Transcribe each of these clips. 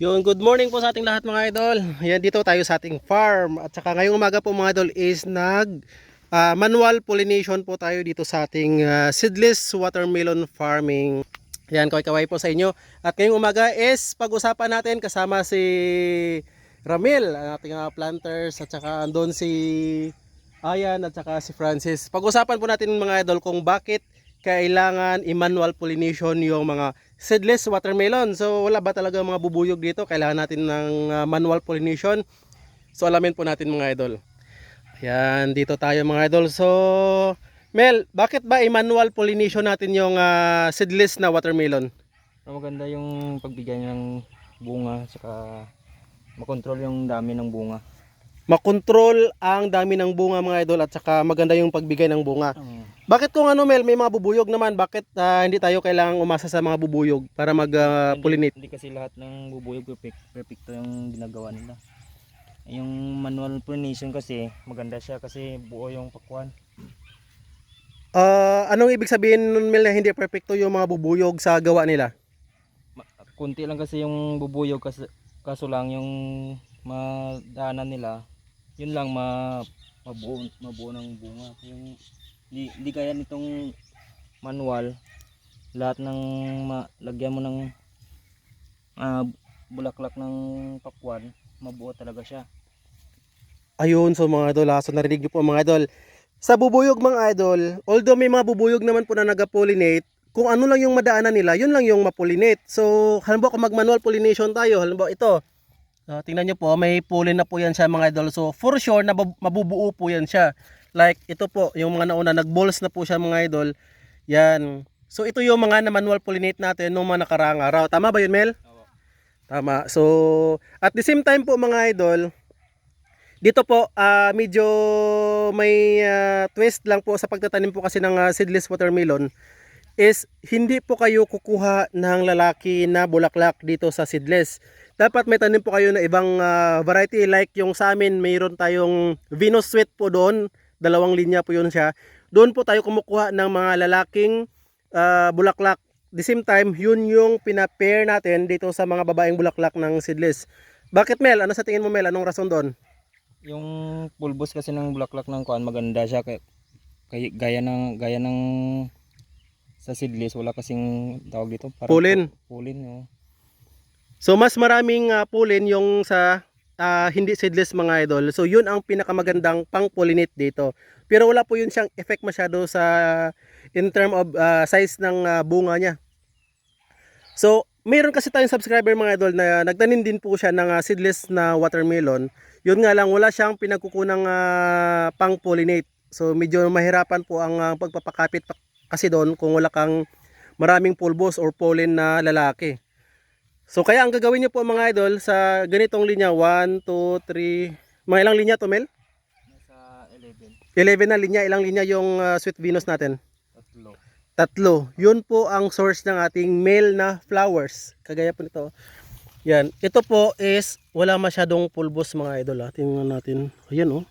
Yun, good morning po sa ating lahat mga idol. Yan dito tayo sa ating farm. At saka ngayong umaga po mga idol is nag ah, manual pollination po tayo dito sa ating ah, seedless watermelon farming. Yan, kaway-kaway po sa inyo. At ngayong umaga is pag-usapan natin kasama si Ramil, ang ating ah, planters at saka andun si Ayan at saka si Francis. Pag-usapan po natin mga idol kung bakit kailangan i-manual pollination yung mga seedless watermelon. So wala ba talaga mga bubuyog dito? Kailangan natin ng uh, manual pollination. So alamin po natin mga idol. Ayan, dito tayo mga idol. So Mel, bakit ba i-manual pollination natin yung uh, seedless na watermelon? Pero maganda yung pagbigay ng bunga saka makontrol yung dami ng bunga. Makontrol ang dami ng bunga mga idol at saka maganda yung pagbigay ng bunga. Um, Bakit kung ano Mel, may mga bubuyog naman, bakit ah, hindi tayo kailangang umasa sa mga bubuyog para mag-pollinate? Hindi kasi lahat ng bubuyog perfect, perfecto yung ginagawa nila. Yung manual pollination kasi maganda siya kasi buo yung pakwan. Ah, anong ibig sabihin nun Mel na hindi perfecto yung mga bubuyog sa gawa nila? Kunti lang kasi yung bubuyog kasi kaso lang yung madaanan nila yun lang ma mabuo, mabuo ng bunga. Yung di, di kaya nitong manual lahat ng lagyan mo ng ah, bulaklak ng pakwan mabuo talaga siya. Ayun, so mga idol, ha, so narinig niyo po mga idol. Sa bubuyog mga idol, although may mga bubuyog naman po na nag-pollinate, kung ano lang yung madaanan nila, yun lang yung mapollinate. So, halimbawa kung mag-manual pollination tayo, halimbawa ito, So, tingnan nyo po, may pollen na po yan siya mga idol. So, for sure, na mabubuo po yan siya. Like, ito po, yung mga nauna, nag-balls na po siya mga idol. Yan. So, ito yung mga na manual pollinate natin nung mga nakaraang araw. Tama ba yun, Mel? Tama. So, at the same time po mga idol, dito po ah, medyo may ah, twist lang po sa pagtatanim po kasi ng ah, seedless watermelon is hindi po kayo kukuha ng lalaki na bulaklak dito sa seedless. Dapat may tanim po kayo na ibang ah, variety like yung sa amin mayroon tayong Venus Sweet po doon, dalawang linya po yun siya. Doon po tayo kumukuha ng mga lalaking ah, bulaklak. The same time, yun yung pina-pair natin dito sa mga babaeng bulaklak ng seedless. Bakit Mel? Ano sa tingin mo Mel? Anong rason doon? Yung pulbos kasi ng bulaklak ng kuan maganda siya kay, kay gaya ng gaya ng sa seedless wala kasing tawag dito parang Pollen. pu- Pollen no. So mas maraming ah, pollen yung sa ah, hindi seedless mga idol. So yun ang pinakamagandang pang-pollinate dito. Pero wala po yun siyang effect masyado sa in term of ah, size ng ah, bunga niya. So mayroon kasi tayong subscriber mga idol na nagtanim din po siya ng ah, seedless na watermelon. Yun nga lang wala siyang pinagkukunang ah, pang-pollinate. So medyo mahirapan po ang ah, pagpapakapit pa- kasi doon kung wala kang maraming pulbos or pollen na lalaki. So kaya ang gagawin niyo po mga idol sa ganitong linya 1, 2, 3, mga ilang linya to Mel? Nasa 11 11 na linya, ilang linya yung ah, sweet Venus natin? tatlo. Tatlo. Yun po ang source ng ating male na flowers. Kagaya po nito. Yan. Ito po is wala masyadong pulbos mga idol. Ha. Tingnan natin. Ayan oh.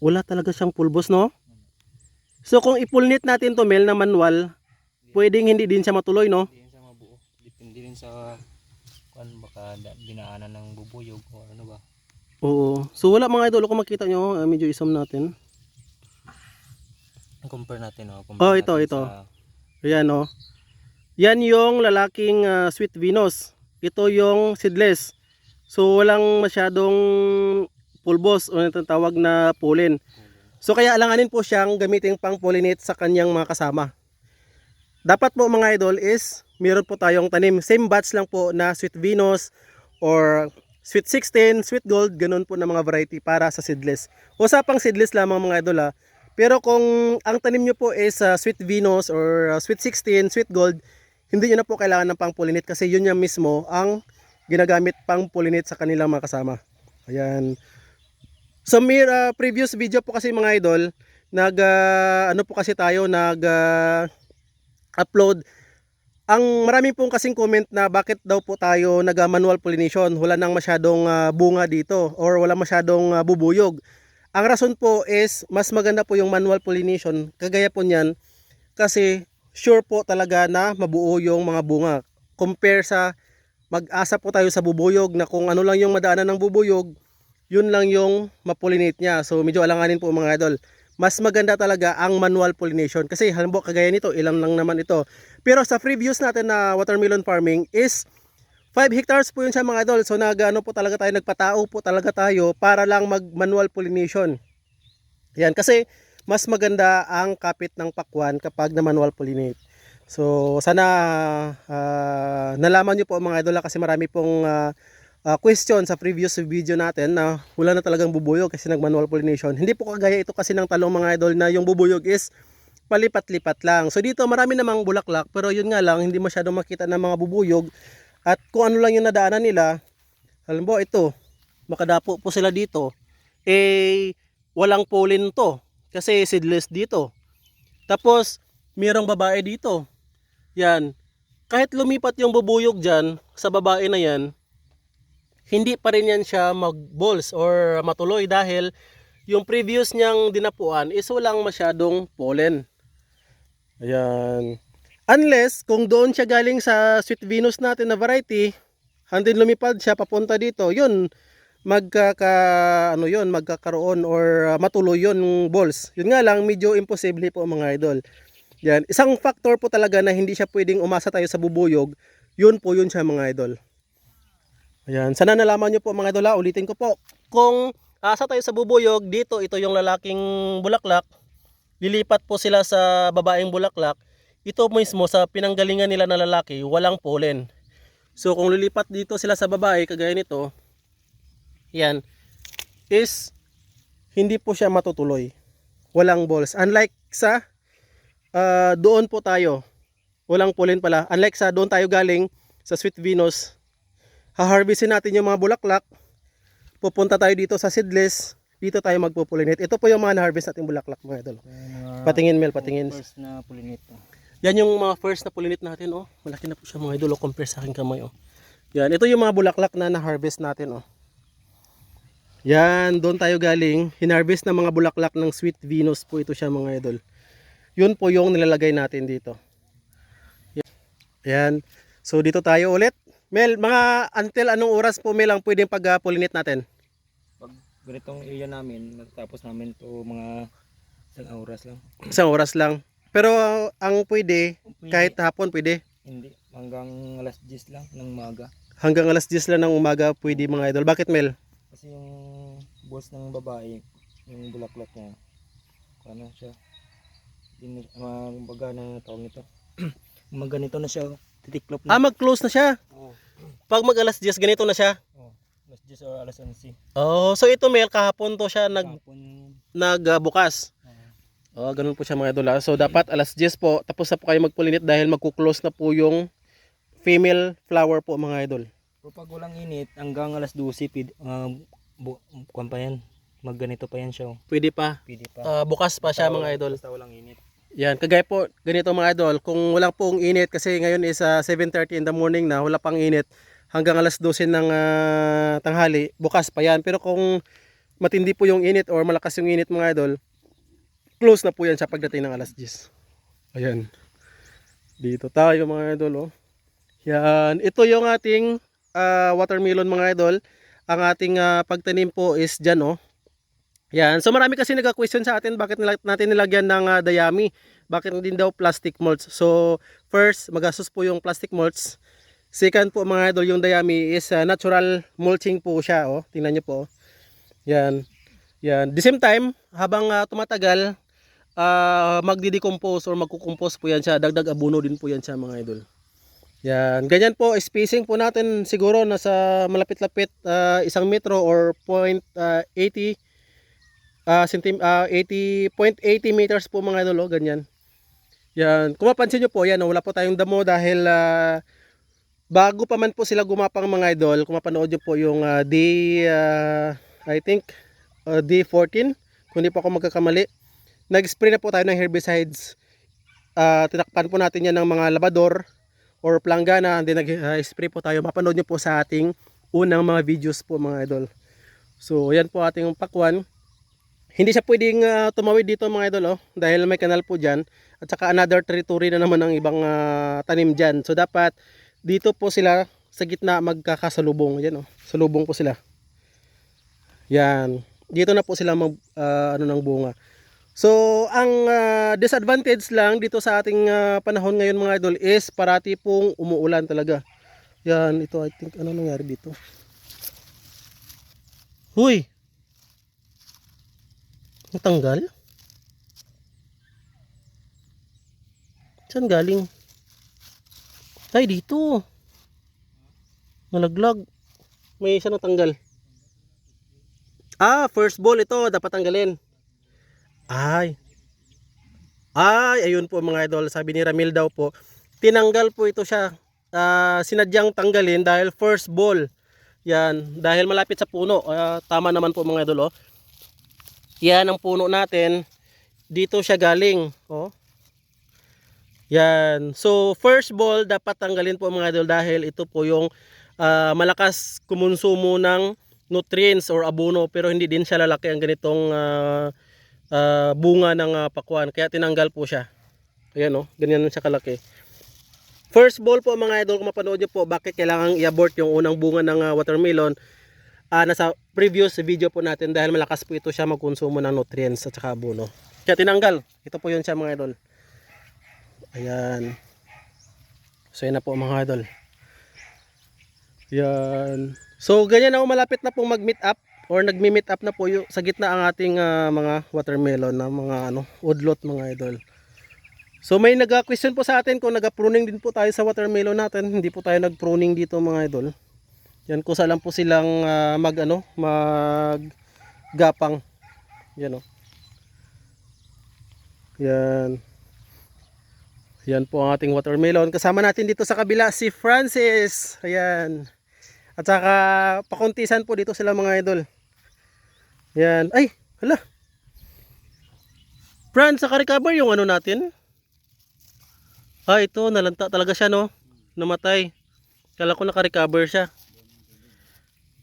Wala talaga siyang pulbos no? So kung ipulnit natin to male na manual, pwedeng hindi din siya matuloy no? Hindi rin sa kuan baka da- dinaanan ng bubuyog o ano ba. Oo. So wala mga idol. Kung makita nyo, ah, medyo isom natin. Compare natin oh. Oh, ito, ito. Ayan o. Yan yung lalaking ah, sweet Venus. Ito yung seedless. So walang masyadong pulbos o tawag na pollen. So kaya alanganin po siyang gamitin pang pollinate sa kanyang mga kasama. Dapat po mga idol is meron po tayong tanim. Same batch lang po na sweet Venus or sweet 16, sweet gold, ganun po na mga variety para sa seedless. Usapang seedless lamang mga idol ha. Pero kung ang tanim nyo po is uh, sweet Venus or uh, sweet 16, sweet gold, hindi nyo na po kailangan ng pang pollinate kasi yun yung mismo ang ginagamit pang pollinate sa kanilang mga kasama. Ayan. So may uh, previous video po kasi mga idol, nag uh, ano po kasi tayo nag uh, upload ang marami pong kasing comment na bakit daw po tayo nag uh, manual pollination, wala nang masyadong uh, bunga dito or wala masyadong uh, bubuyog. Ang rason po is mas maganda po yung manual pollination kagaya po niyan kasi sure po talaga na mabuo yung mga bunga compare sa mag-asa po tayo sa bubuyog na kung ano lang yung madaanan ng bubuyog, yun lang yung mapollinate niya. So medyo alanganin po mga idol. Mas maganda talaga ang manual pollination kasi halimbawa kagaya nito, ilang lang naman ito. Pero sa previous natin na watermelon farming is 5 hectares po yun siya mga idol. So nagano po talaga tayo, nagpatao po talaga tayo para lang mag manual pollination. Yan kasi mas maganda ang kapit ng pakwan kapag na manual pollinate. So sana ah, nalaman niyo po mga idol ah, kasi marami pong ah, ah, question sa previous video natin na wala na talagang bubuyog kasi nag manual pollination. Hindi po kagaya ito kasi ng talong mga idol na yung bubuyog is palipat-lipat lang. So dito marami namang bulaklak pero yun nga lang hindi masyadong makita ng mga bubuyog at kung ano lang yung nadaanan nila. Halimbawa ito, makadapo po sila dito. Eh walang pollen to kasi seedless dito. Tapos mayroong babae dito. Yan. Kahit lumipat yung bubuyog dyan sa babae na yan, hindi pa rin yan siya mag-balls or matuloy dahil yung previous niyang dinapuan is walang masyadong pollen. Ayan. Unless kung doon siya galing sa Sweet Venus natin na variety, handin lumipad siya papunta dito, yun magkaka ano yun, magkakaroon or matuloy yun balls. Yun nga lang medyo imposible po mga idol. Yan, isang factor po talaga na hindi siya pwedeng umasa tayo sa bubuyog, yun po yun siya mga idol. Ayan, sana nalaman nyo po mga idol, ha? ulitin ko po. Kung asa tayo sa bubuyog, dito ito yung lalaking bulaklak, lilipat po sila sa babaeng bulaklak, ito mismo sa pinanggalingan nila na lalaki, walang pollen. So kung lilipat dito sila sa babae, kagaya nito, yan, is hindi po siya matutuloy. Walang balls. Unlike sa ah, doon po tayo, walang pollen pala. Unlike sa doon tayo galing sa Sweet Venus, haharvestin natin yung mga bulaklak, pupunta tayo dito sa seedless, dito tayo magpo-pollinate. Ito po yung mga na-harvest nating bulaklak mga idol. Mga Patingin Mel, patingin. first na pollinate. oh. Yan yung mga first na pollinate natin, oh. Malaki na po siya mga idol, oh, compare sa aking kamay, oh. Yan, ito yung mga bulaklak na na-harvest natin, oh. Yan, doon tayo galing. Hinarvest na mga bulaklak ng Sweet Venus po ito siya mga idol. Yun po yung nilalagay natin dito. Yan. So dito tayo ulit. Mel, mga until anong oras po Mel ang pwedeng pag-pollinate natin? Pag ganitong area namin, natapos namin to mga isang oras lang. Isang oras lang. Pero ang pwede, kahit hapon pwede. Hindi, hanggang alas 10 lang ng maga. Hanggang alas 10 lang ng umaga pwede mga idol. Bakit Mel? Kasi yung boss ng babae, yung bulaklak niya, ano siya, din, uh, baga na tawag nito. Mag ganito na siya, titiklop Ah, na. mag-close na siya. Oo. Pag mag alas 10, ganito na siya. Oh, alas 10 or alas 11. Oh, so ito Mel, kahapon to siya nag Kahapon, nagbukas. ah, Oh, ganun po siya mga idol. ah. So dapat alas 10 po, tapos na po kayo magpulinit dahil magkuklose na po yung female flower po mga idol. pero pag walang init, hanggang alas 12, pid, uh, bu, kuwan pa yan. Mag ganito pa yan siya. Pwede pa. Pwede pa. Ah, bukas pa siya mga idol. Basta walang init. Yan, kagaya po ganito mga idol, kung walang pong init kasi ngayon is ah, 7:30 in the morning na, wala pang init hanggang alas 12 ng ah, tanghali, bukas pa yan. Pero kung matindi po yung init or malakas yung init mga idol, close na po yan sa pagdating ng alas 10. Ayan. Dito tayo mga idol oh. Yan, ito yung ating ah, watermelon mga idol. Ang ating ah, pagtanim po is dyan oh. Yan. So marami kasi nagka-question sa atin bakit natin nilagyan ng ah, dayami. Bakit hindi daw plastic mulch. So first, magastos po yung plastic mulch. Second po mga idol, yung dayami is ah, natural mulching po siya. Oh. Tingnan nyo po. oh. Yan. Yan. The same time, habang ah, tumatagal, ah, magdi-decompose or magkukompose po yan siya. Dagdag abono din po yan siya mga idol. Yan. Ganyan po, spacing po natin siguro nasa malapit-lapit ah, isang metro or 0.80 ah centim ah 80 0.80 meters po mga idol oh, ganyan. Yan, kung mapansin niyo po yan, oh, wala po tayong damo dahil ah, bago pa man po sila gumapang mga idol, kung mapanood niyo po yung ah, day ah, I think ah, day 14, kung po ako magkakamali. Nag-spray na po tayo ng herbicides. Ah, tinakpan po natin yan ng mga labador or planggana, and then nag-spray po tayo. Mapanood niyo po sa ating unang mga videos po mga idol. So, yan po ating pakwan. Hindi siya pwedeng ah, tumawid dito mga idol oh, dahil may kanal po diyan at saka another territory na naman ng ibang ah, tanim diyan. So dapat dito po sila sa gitna magkakasalubong. Yan oh. Salubong po sila. Yan. Dito na po sila mag ah, ano ng bunga. So, ang ah, disadvantage lang dito sa ating ah, panahon ngayon mga idol is parati pong umuulan talaga. Yan, ito I think ano nangyari dito. Huy. Natanggal? Saan galing? Ay, dito. Nalaglag. May isa natanggal. Ah, first ball ito. Dapat tanggalin. Ay. Ay, ayun po mga idol. Sabi ni Ramil daw po. Tinanggal po ito siya. Ah, sinadyang tanggalin dahil first ball. Yan. Dahil malapit sa puno. Ah, tama naman po mga idol. Oh. Yan ang puno natin. Dito siya galing. Oh. Yan. So, first ball dapat tanggalin po mga idol dahil ito po yung ah, malakas kumonsumo ng nutrients or abono pero hindi din siya lalaki ang ganitong ah, ah, bunga ng ah, pakwan. Kaya tinanggal po siya. Ayan oh, ganyan siya kalaki. First ball po mga idol, kung mapanood nyo po bakit kailangan i-abort yung unang bunga ng ah, watermelon. Ah, nasa previous video po natin dahil malakas po ito siya magkonsumo ng nutrients at saka abono. Kaya tinanggal. Ito po yun siya mga idol. Ayan. So yan na po mga idol. Yan. So ganyan na malapit na pong mag-meet up or nagmi-meet up na po yung, sa gitna ang ating ah, mga watermelon na mga ano, udlot mga idol. So may nag-question po sa atin kung nag-pruning din po tayo sa watermelon natin. Hindi po tayo nag-pruning dito mga idol. Yan kusa lang po silang ah, mag ano, mag gapang. Yan oh. Yan. Yan po ang ating watermelon. Kasama natin dito sa kabila si Francis. Ayan. At saka pakuntisan po dito sila mga idol. Yan. Ay, hala. Franz, sa recover yung ano natin? Ah, ito, nalanta talaga siya, no? Namatay. Kala ko naka-recover siya.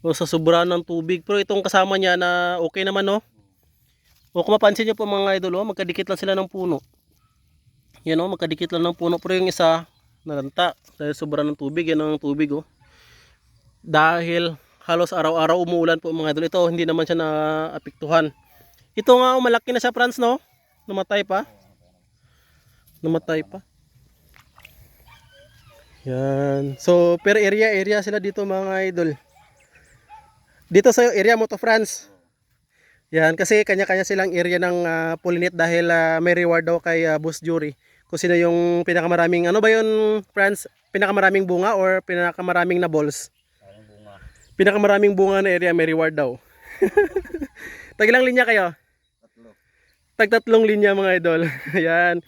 O sa sobra ng tubig. Pero itong kasama niya na okay naman, no? O kung mapansin niyo po mga idol, oh, magkadikit lang sila ng puno. Yan o, magkadikit lang ng puno. Pero yung isa, nalanta. Dahil sobra ng tubig. Yan ang tubig o. Dahil halos araw-araw umuulan po mga idol. Ito, hindi naman siya naapektuhan. Ito nga, oh, malaki na siya, Franz, no? Namatay pa. Namatay pa. Yan. So, per area, area sila dito mga idol. Dito sa area mo to, Franz. Yan, kasi kanya-kanya silang area ng ah, pollinate dahil ah, may reward daw kay ah, Boss Jury. Kung sino yung pinakamaraming, ano ba yun, Franz? Pinakamaraming bunga or pinakamaraming na balls? Bunga. Pinakamaraming bunga na area may reward daw. Tagilang linya kayo? Tatlo. Tagtatlong linya mga idol. Yan.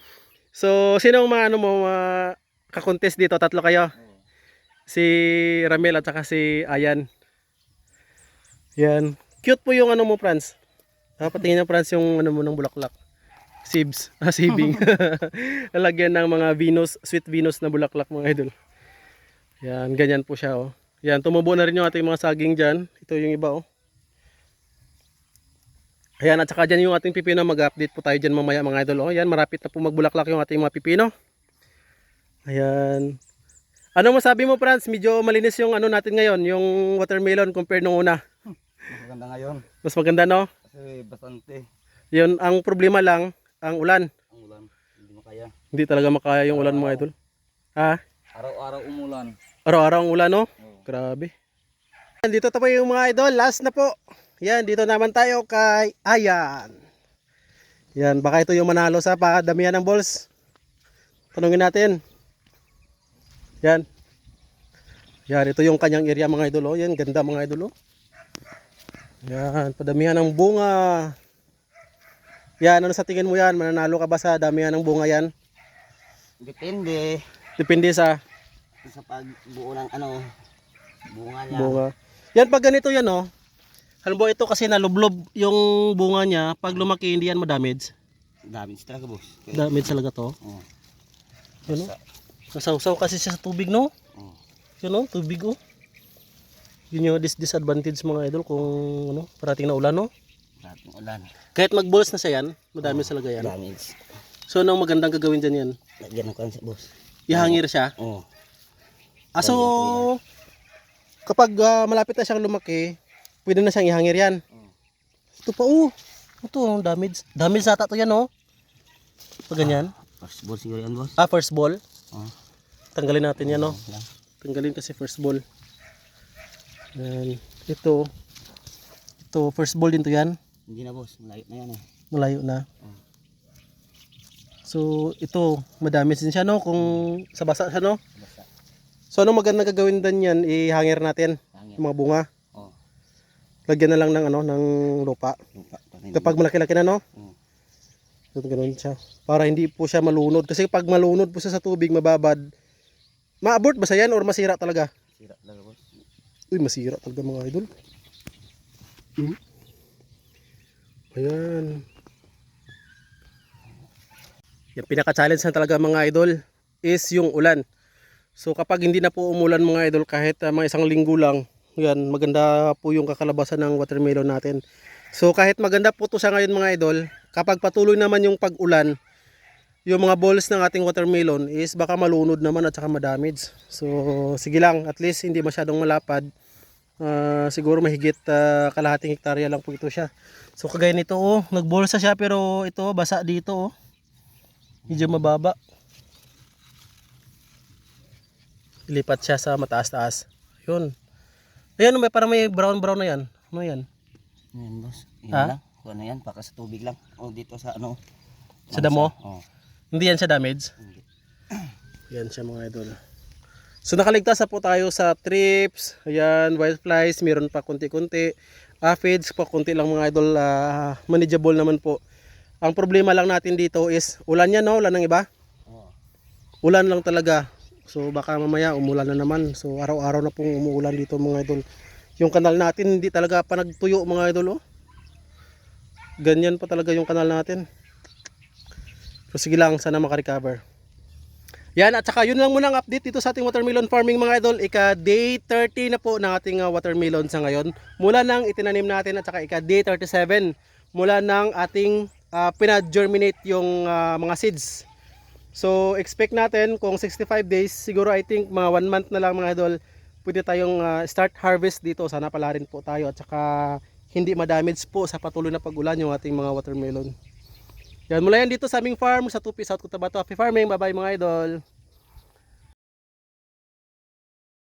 So, sino ang mga ano mo, mga kakontest dito? Tatlo kayo? Si Ramel at saka si Ayan. Yan. Cute po yung ano mo, Franz. Ah, patingin niya, Franz, yung ano mo ng bulaklak. Sibs. Ah, sibing. Lalagyan ng mga Venus, sweet Venus na bulaklak mga idol. Yan, ganyan po siya, oh. Yan, tumubo na rin yung ating mga saging dyan. Ito yung iba, oh. Ayan, at saka dyan yung ating pipino. Mag-update po tayo dyan mamaya mga idol. Oh, yan, marapit na po magbulaklak yung ating mga pipino. Ayan. Ano masabi mo, Franz? Medyo malinis yung ano natin ngayon, yung watermelon compare nung una. Mas maganda ngayon. Mas maganda, no? Kasi bastante. Yun, ang problema lang, ang ulan. Ang ulan. Hindi makaya. Hindi talaga makaya yung ulan mga idol. Ha? Araw-araw umulan. Araw-araw ang ulan, no? Oo. Grabe. Dito tayo yung mga idol. Last na po. Yan, dito naman tayo kay Ayan. Yan, baka ito yung manalo sa pakadamihan ng balls. Tanungin natin. Yan. Yan, ito yung kanyang area mga idol. Oh. Yan, ganda mga idol. Oh. Yan, padamihan ng bunga. Yan, ano sa tingin mo yan? Mananalo ka ba sa damihan ng bunga yan? Depende Depende sa sa pagbuo ng ano, bunga niya. bunga. Yan pag ganito yan oh. Halimbawa ito kasi nalublob yung bunga niya, pag lumaki hindi yan ma-damage. Damage talaga, boss. Damage talaga to. Oo. Ano? Nasawsaw kasi siya sa tubig no? Oo. Yun oh, tubig oh. Yun yung dis disadvantage mga idol kung ano, parating na ulan no? Dating ulan. Kahit mag-balls na siya yan, madami talaga yan. Damage. So anong magandang gagawin dyan yan? Lagyan ng kansa, boss. Ihangir siya. Oo. Ah, so, Kapag ah, malapit na siyang lumaki, pwede na siyang ihangir yan. Oo. Ito pa, oh. Ito, ang damage. Damage sa to yan, oh. Pag ganyan. First ball siguro yan, boss. Ah, first ball. Oo. Tanggalin natin yan, oh. Tanggalin kasi first ball. Yan. Ito. Ito, first ball din to yan. Hindi na, boss. Malayo na yan, eh. Malayo na. Oo. So, ito, madamage din siya, no? Kung sa basa siya, no? Basta. So, anong maganda gagawin din yan? Ihangir natin Hangin. yung mga bunga. Oo. Lagyan na lang ng, ano, ng lupa. Lupa. Kapag malaki-laki na, no? Oo. So, ganun siya. Para hindi po siya malunod. Kasi pag malunod po siya sa tubig, mababad, ma-abort ba siya yan or masira talaga? Sira talaga. Uy, masira talaga mga idol. Hmm. Ayan. Yung pinaka-challenge na talaga mga idol is yung ulan. So kapag hindi na po umulan mga idol kahit uh, mga isang linggo lang, yan, maganda po yung kakalabasan ng watermelon natin. So kahit maganda po to sa ngayon mga idol, kapag patuloy naman yung pag-ulan, yung mga balls ng ating watermelon is baka malunod naman at saka madamage. So sige lang, at least hindi masyadong malapad. Ah, siguro mahigit ah, kalahating hektarya lang po ito siya. So kagaya nito oh, nagbolsa siya pero ito basa dito oh. Medyo mababa. Ilipat siya sa mataas-taas. Yun. Ayan, may parang may brown-brown na yan. Ano yan? Yan, boss. Yan Ha? lang. Kung ano yan, baka sa tubig lang. O dito sa ano. Sa damo? Oo. Hindi yan siya damage? Hindi. Yan siya mga idol. So nakaligtas na po tayo sa trips, ayan, wildflies, meron pa kunti-kunti. Aphids, pa kunti lang mga idol, ah, manageable naman po. Ang problema lang natin dito is ulan yan no, ulan ng iba. Oo. Ulan lang talaga. So baka mamaya umulan na naman. So araw-araw na pong umuulan dito mga idol. Yung kanal natin hindi talaga pa nagtuyo mga idol oh. Ganyan pa talaga yung kanal natin. So sige lang, sana makarecover. Yan, at saka yun lang muna ang update dito sa ating watermelon farming mga idol. Ika day 30 na po ng ating uh, watermelon sa ngayon. Mula nang itinanim natin at saka ika day 37 mula nang ating uh, pina-germinate yung uh, mga seeds. So expect natin kung 65 days, siguro I think mga 1 month na lang mga idol, pwede tayong uh, start harvest dito. Sana pala rin po tayo at saka hindi ma-damage po sa patuloy na pag-ulan yung ating mga watermelon. Yan, mula yan dito sa aming farm sa Tupi, South Cotabato. Happy farming. Bye-bye mga idol.